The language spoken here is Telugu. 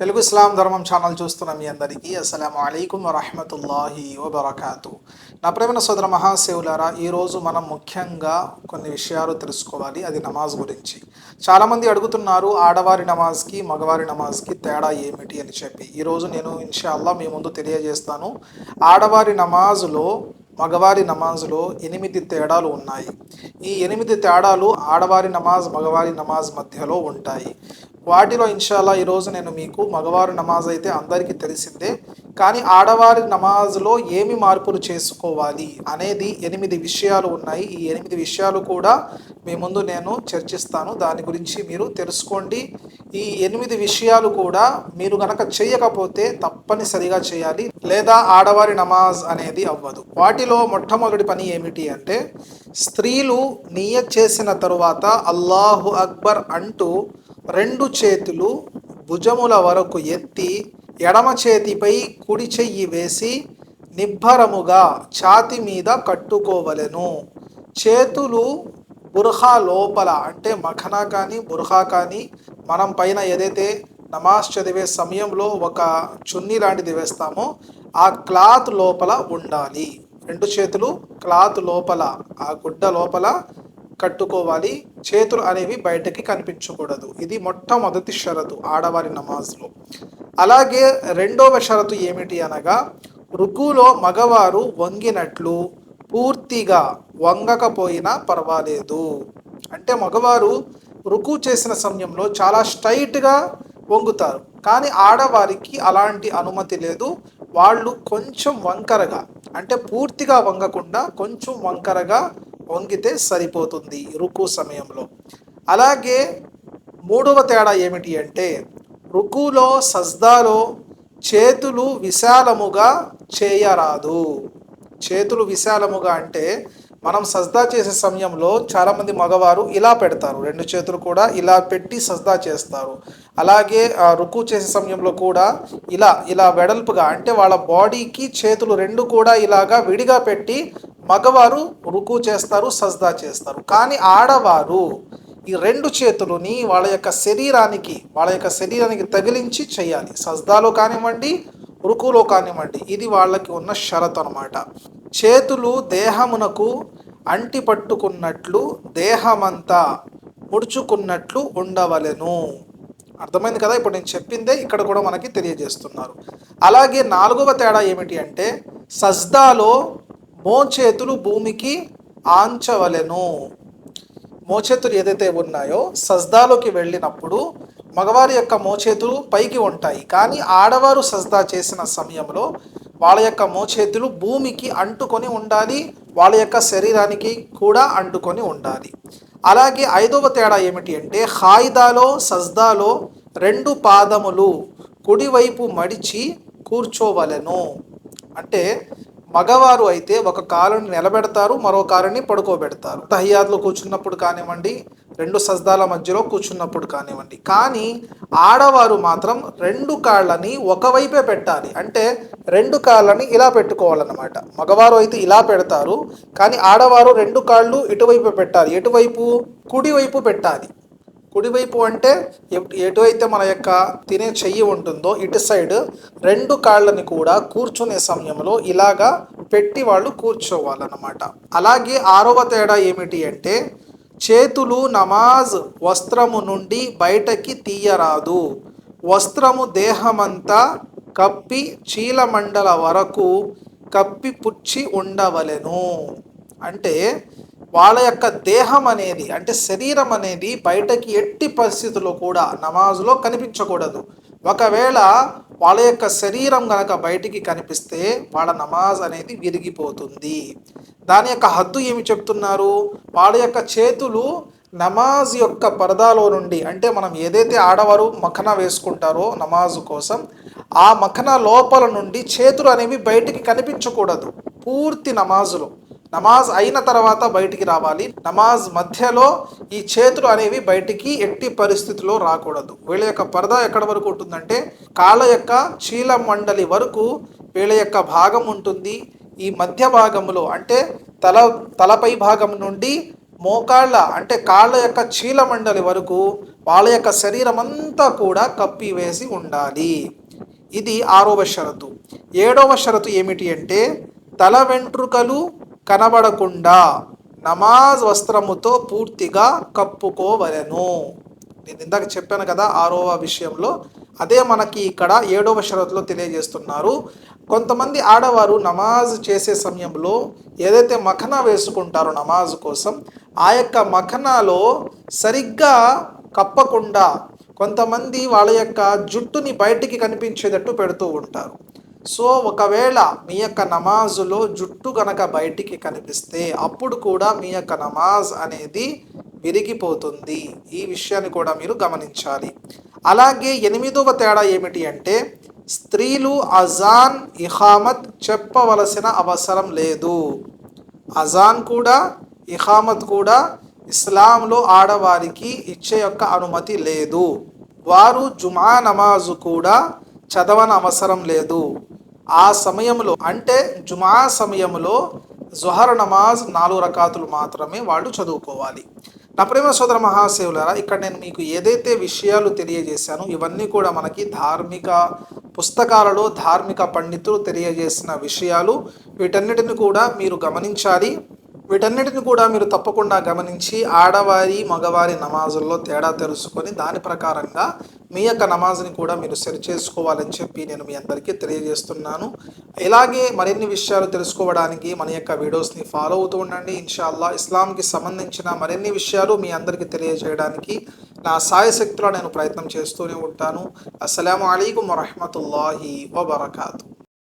తెలుగు ఇస్లాం ధర్మం ఛానల్ చూస్తున్న మీ అందరికీ అస్సలం అయికం వరహమతుల్లాహి వబర్కాతు. నా ప్రేమ సోదర మహాశివులారా ఈరోజు మనం ముఖ్యంగా కొన్ని విషయాలు తెలుసుకోవాలి అది నమాజ్ గురించి. చాలామంది అడుగుతున్నారు ఆడవారి నమాజ్కి మగవారి నమాజ్కి తేడా ఏమిటి అని చెప్పి. ఈరోజు నేను ఇన్షాల్లా మీ ముందు తెలియజేస్తాను. ఆడవారి నమాజులో మగవారి నమాజ్లో ఎనిమిది తేడాలు ఉన్నాయి. ఈ ఎనిమిది తేడాలు ఆడవారి నమాజ్ మగవారి నమాజ్ మధ్యలో ఉంటాయి. వాటిలో ఇన్షాల్లా ఈరోజు నేను మీకు మగవారి నమాజ్ అయితే అందరికీ తెలిసిందే. కానీ ఆడవారి నమాజ్లో ఏమి మార్పులు చేసుకోవాలి అనేది ఎనిమిది విషయాలు ఉన్నాయి. ఈ ఎనిమిది విషయాలు కూడా మీ ముందు నేను చర్చిస్తాను. దాని గురించి మీరు తెలుసుకోండి. ఈ ఎనిమిది విషయాలు కూడా మీరు గనక చేయకపోతే తప్పనిసరిగా చేయాలి. లేదా ఆడవారి నమాజ్ అనేది అవ్వదు. వాటిలో మొట్టమొదటి పని ఏమిటి అంటే స్త్రీలు నియత్ చేసిన తరువాత అల్లాహు అక్బర్ అంటూ రెండు చేతులు భుజముల వరకు ఎత్తి ఎడమ చేతిపై కుడి చెయ్యి వేసి నిబ్బరముగా ఛాతి మీద కట్టుకోవలెను. చేతులు బుర్హా లోపల అంటే మఖనా కానీ బుర్హా కానీ మనం పైన ఏదైతే నమాజ్ చదివే సమయంలో ఒక చున్నీ లాంటిది వేస్తామో ఆ క్లాత్ లోపల ఉండాలి. రెండు చేతులు క్లాత్ లోపల ఆ గుడ్డ లోపల కట్టుకోవాలి. చేతులు అనేవి బయటకి కనిపించకూడదు. ఇది మొట్టమొదటి షరతు ఆడవారి నమాజ్లో. అలాగే రెండవ షరతు ఏమిటి అనగా రుకులో మగవారు వంగినట్లు పూర్తిగా వంగకపోయినా పర్వాలేదు. అంటే మగవారు రుకు చేసిన సమయంలో చాలా స్ట్రైట్గా వంగుతారు. కానీ ఆడవారికి అలాంటి అనుమతి లేదు. వాళ్ళు కొంచెం వంకరగా అంటే పూర్తిగా వంగకుండా కొంచెం వంకరగా వంగితే సరిపోతుంది రుకు సమయంలో. అలాగే మూడవ తేడా ఏమిటి అంటే రుకులో సజ్దాలో చేతులు విశాలముగా చేయరాదు. చేతులు విశాలముగా అంటే మనం సజ్దా చేసే సమయంలో చాలామంది మగవారు ఇలా పెడతారు. రెండు చేతులు కూడా ఇలా పెట్టి సజ్దా చేస్తారు. అలాగే ఆ రుకు చేసే సమయంలో కూడా ఇలా ఇలా వెడల్పుగా అంటే వాళ్ళ బాడీకి చేతులు రెండు కూడా ఇలాగా విడిగా పెట్టి మగవారు రుకు చేస్తారు సజ్దా చేస్తారు. కానీ ఆడవారు ఈ రెండు చేతులని వాళ్ళ యొక్క శరీరానికి వాళ్ళ యొక్క శరీరానికి తగిలించి చేయాలి. సజ్దాలో కానివ్వండి రుకులో కానివ్వండి ఇది వాళ్ళకి ఉన్న షరత్ అనమాట చేతులు దేహమునకు అంటి పట్టుకున్నట్లు దేహమంతా ముడుచుకున్నట్లు ఉండవలెను. అర్థమైంది కదా? ఇప్పుడు నేను చెప్పిందే ఇక్కడ కూడా మనకి తెలియజేస్తున్నారు. అలాగే నాలుగవ తేడా ఏమిటి అంటే సజ్దాలో మోచేతులు భూమికి ఆంచవలెను. మోచేతులు ఏదైతే ఉన్నాయో సజ్దాలోకి వెళ్ళినప్పుడు మగవారి యొక్క మోచేతులు పైకి ఉంటాయి. కానీ ఆడవారు సజ్దా చేసిన సమయంలో వాళ్ళ యొక్క మోచేతులు భూమికి అంటుకొని ఉండాలి వాళ్ళ యొక్క శరీరానికి కూడా అంటుకొని ఉండాలి. అలాగే ఐదవ తేడా ఏమిటి అంటే హాయిదాలో సజ్దాలో రెండు పాదములు కుడివైపు మడిచి కూర్చోవలెను. అంటే మగవారు అయితే ఒక కాలుని నిలబెడతారు మరో కాలుని పడుకోబెడతారు. తహియాద్లో కూర్చున్నప్పుడు కానివ్వండి రెండు సజ్దాల మధ్యలో కూర్చున్నప్పుడు కానివ్వండి. కానీ ఆడవారు మాత్రం రెండు కాళ్ళని ఒకవైపే పెట్టాలి. అంటే రెండు కాళ్ళని ఇలా పెట్టుకోవాలన్నమాట. మగవారు అయితే ఇలా పెడతారు కానీ ఆడవారు రెండు కాళ్ళు ఇటువైపు పెట్టాలి. ఎటువైపు? కుడివైపు పెట్టాలి. కుడివైపు అంటే ఎటువైతే మన యొక్క తినే చెయ్యి ఉంటుందో ఇటు సైడ్ రెండు కాళ్ళని కూడా కూర్చునే సమయంలో ఇలాగా పెట్టి వాళ్ళు కూర్చోవాలన్నమాట. అలాగే ఆరవ తేడా ఏమిటి అంటే చేతులు నమాజ్ వస్త్రము నుండి బయటకి తీయరాదు. వస్త్రము దేహమంతా కప్పి చీలమండల వరకు కప్పి పుచ్చి ఉండవలెను. అంటే వాళ్ళ యొక్క దేహం అనేది అంటే శరీరం అనేది బయటకి ఎట్టి పరిస్థితుల్లో కూడా నమాజులో కనిపించకూడదు. ఒకవేళ వాళ్ళ యొక్క శరీరం గనక బయటికి కనిపిస్తే వాళ్ళ నమాజ్ అనేది విరిగిపోతుంది. దాని యొక్క హద్దు ఏమి చెప్తున్నారు? వాళ్ళ యొక్క చేతులు నమాజ్ యొక్క పరదాలో నుండి అంటే మనం ఏదైతే ఆడవారు మఖన వేసుకుంటారో నమాజు కోసం ఆ మఖన లోపల నుండి చేతులు అనేవి బయటికి కనిపించకూడదు. పూర్తి నమాజులో. నమాజ్ అయిన తర్వాత బయటికి రావాలి. నమాజ్ మధ్యలో ఈ చేతులు అనేవి బయటికి ఎట్టి పరిస్థితిలో రాకూడదు. వీళ్ళ యొక్క పరదా ఎక్కడ వరకు ఉంటుందంటే కాళ్ళ యొక్క చీల మండలి వరకు వీళ్ళ యొక్క భాగం ఉంటుంది. ఈ మధ్య భాగంలో అంటే తల తలపై భాగం నుండి మోకాళ్ళ అంటే కాళ్ళ యొక్క చీల మండలి వరకు వాళ్ళ యొక్క శరీరం అంతా కూడా కప్పివేసి ఉండాలి. ఇది ఆరవ షరతు. ఏడవ షరతు ఏమిటి అంటే తల వెంట్రుకలు కనబడకుండా నమాజ్ వస్త్రముతో పూర్తిగా కప్పుకోవలెను. నేను ఇందాక చెప్పాను కదా ఆరవ విషయంలో. అదే మనకి ఇక్కడ ఏడవ షరతులో తెలియజేస్తున్నారు. కొంతమంది ఆడవారు నమాజ్ చేసే సమయంలో ఏదైతే మఖనా వేసుకుంటారో నమాజ్ కోసం ఆ యొక్క మఖనాలో సరిగ్గా కప్పకుండా కొంతమంది వాళ్ళ యొక్క జుట్టుని బయటికి కనిపించేటట్టు పెడుతూ ఉంటారు. సో ఒకవేళ మీ యొక్క నమాజులో జుట్టు కనుక బయటికి కనిపిస్తే అప్పుడు కూడా మీ యొక్క నమాజ్ అనేది విరిగిపోతుంది. ఈ విషయాన్ని కూడా మీరు గమనించాలి. అలాగే ఎనిమిదవ తేడా ఏమిటి అంటే స్త్రీలు అజాన్ ఇహామత్ చెప్పవలసిన అవసరం లేదు. అజాన్ కూడా ఇహామత్ కూడా ఇస్లాంలో ఆడవారికి ఇచ్చే యొక్క అనుమతి లేదు. వారు జుమా నమాజు కూడా చదవని అవసరం లేదు. ఆ సమయంలో అంటే జుమా సమయంలో జుహర్ నమాజ్ నాలుగు రకాతులు మాత్రమే వాళ్ళు చదువుకోవాలి. నా ప్రేమ సోదర మహాశివులారా ఇక్కడ నేను మీకు ఏదైతే విషయాలు తెలియజేశానో ఇవన్నీ కూడా మనకి ధార్మిక పుస్తకాలలో ధార్మిక పండితులు తెలియజేసిన విషయాలు వీటన్నిటిని కూడా మీరు గమనించాలి. వీటన్నిటిని కూడా మీరు తప్పకుండా గమనించి ఆడవారి మగవారి నమాజుల్లో తేడా తెలుసుకొని దాని ప్రకారంగా మీ యొక్క నమాజ్ని కూడా మీరు సరి చేసుకోవాలని చెప్పి నేను మీ అందరికీ తెలియజేస్తున్నాను. ఇలాగే మరిన్ని విషయాలు తెలుసుకోవడానికి మన యొక్క వీడియోస్ని ఫాలో అవుతూ ఉండండి. ఇన్షాల్లా ఇస్లాంకి సంబంధించిన మరిన్ని విషయాలు మీ అందరికీ తెలియజేయడానికి నా సాయశక్తిలో నేను ప్రయత్నం చేస్తూనే ఉంటాను. అస్సలం అయికం వరహమతుల్లాహి వబర్కాతూ.